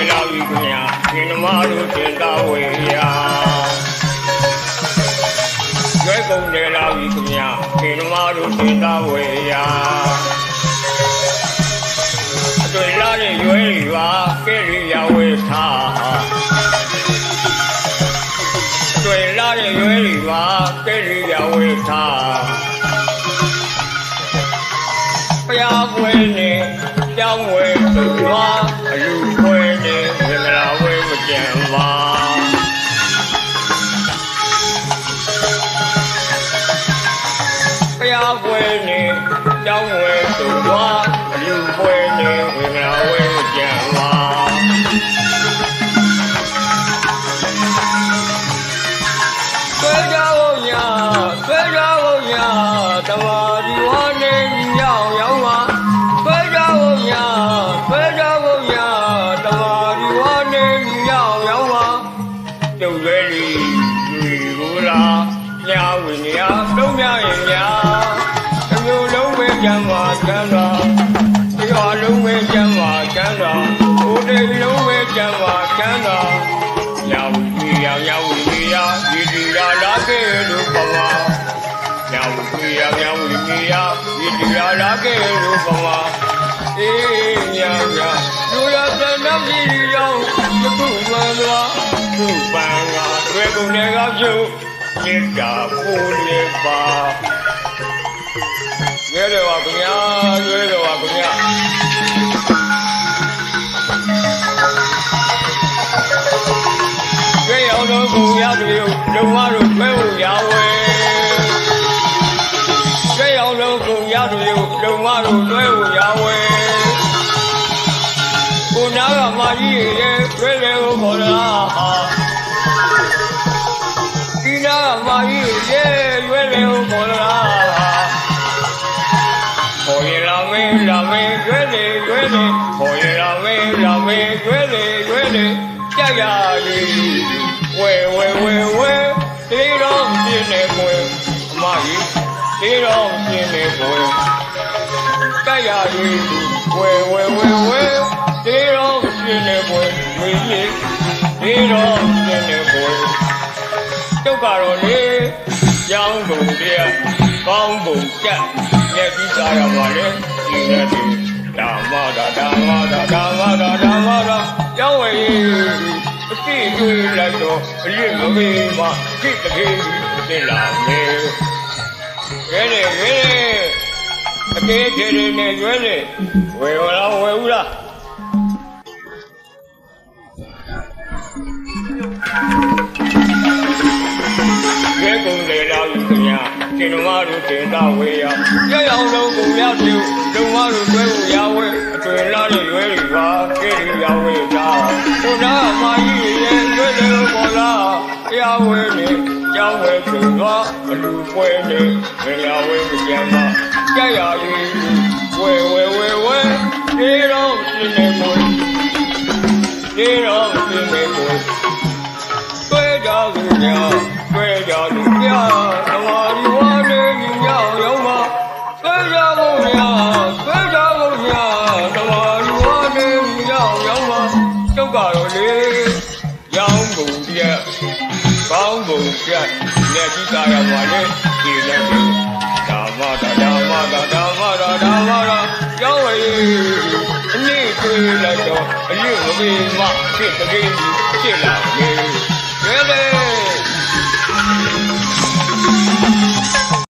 ကျွဲကုန်တယ်လာပြီခင်ဗျာရှင်သမားတို့တင်သားဝေရာကျွဲကုန်တယ်လာပြီခင်ဗျာရှင်သမားတို့တင်သားဝေရာအတွင်လာတဲ့ရွယ်တွေပါကဲရီရဝေထားအတွင်လာတဲ့ရွယ်တွေပါကဲရီရဝေထားဘုရားပွဲနဲ့ကြောင်းဝဲ ဆွဲကြဖို့ညာဆွဲကြဖို့ညာတမာဒီဝါနေညောင်ရောက်မှာဆွဲကြဖို့ညာဆွဲကြဖို့ညာတမာဒီဝါနေညောင်ရောက်မှာကျုပ်ရွယ်လီဒီကိုလားညာဝင်ညာလုံးမြရင်ညာတစ်မျိုးလုံးပဲကြမ်းပါကြမ်းပါဒီဟာလုံးပဲကြမ်းပါကြမ်းပါဟိုတိတ်လုံးပဲကြမ်းပါကြမ်း ကေလို့ပမာညာဝီညာညာဝီညာဒီဒီရာလာကေလို့ပမာအေးညာညာလူရတဲ့နတ်ကြီးရောတခုမှန်သွားသူ့ပန်းကတွေ့ကုန်တဲ့ကပြုတ်မေတ္တာပူလေပါရဲတယ်ပါခင်ဗျာရဲတယ်ပါခင်ဗျာ ကျေရောက်တော့ကိုရသူလုံမတို့တွဲဖို့ရဝဲကျေရောက်တော့ကိုရသူလုံမတို့တွဲဖို့ရဝဲကိုနာကမာကြီးရဲ့တွဲလေကိုခေါ်လာဒီနာကမာကြီးရဲ့တွဲလေကိုခေါ်လာခေါ်ရလာမင်းလာမင်းတွဲလေတွဲလေခေါ်ရလာမင်းလာမင်းတွဲလေတွဲလေကြရည် ဝဲဝဲဝဲဝဲတေတော်ပြင်းနေကိုအမကြီးတေတော်ပြင်းနေကိုကြရည်ဝဲဝဲဝဲဝဲတေတော်ပြင်းနေကိုဝေးကြီးတေတော်ပြင်းနေကိုတုတ်ကတော့လေရောင်းကုန်ပြကောင်းပုံကြက်လက်ပြီးစားရပါလေဒီနေ့ဒီဓမ္မတာဓမ္မတာဓမ္မတာဓမ္မတာရောင်းဝယ်အ တိအကျလိုက်တော့အလစ်မမေးမှခိတကေးတင်လာမယ်ရဲလေရဲအကေးကျေနေနဲ့ရွဲလေဝယ်လားဝယ်ဦးလားရဲကုန်လေလာပြီခင်ဗျာရှင်တော်မတို့တင်တာဝေးရရရောက်လုံးကုန်ရပြုလုံမတို့တွဲကိုရဝဲအတွင်လာတဲ့ရွယ်တွေပါကဲရဝဲ ရဝဲနေကြောင်းဝဲပြုသွားအလူပွဲနေဝေရဝဲကြမ်းမှာကြရည်ဝဲဝဲဝဲဝဲဒီတော့ရှင်နေကိုဒီတော့ရှင်နေကိုတွေ့ကြသူများတွေ့ကြသူများသမာဓိဝါနေညောင်းရောက်မှာတွေ့ကြဖို့များတွေ့ကြဖို့များသမာဓိဝါနေညောင်းရောက် ကောင်းကုန်ပြက်လက်ကြည့်ကြရပါလေဒီလက်တွေဓမ္မတာဓမ္မတာဓမ္မတာဓမ္မတာကျောင်းဝေးအနည်းတွေ့လိုက်တော့အလစ်မမေးမှဖြစ်တကယ်ဖြစ်လာလေရဲလေ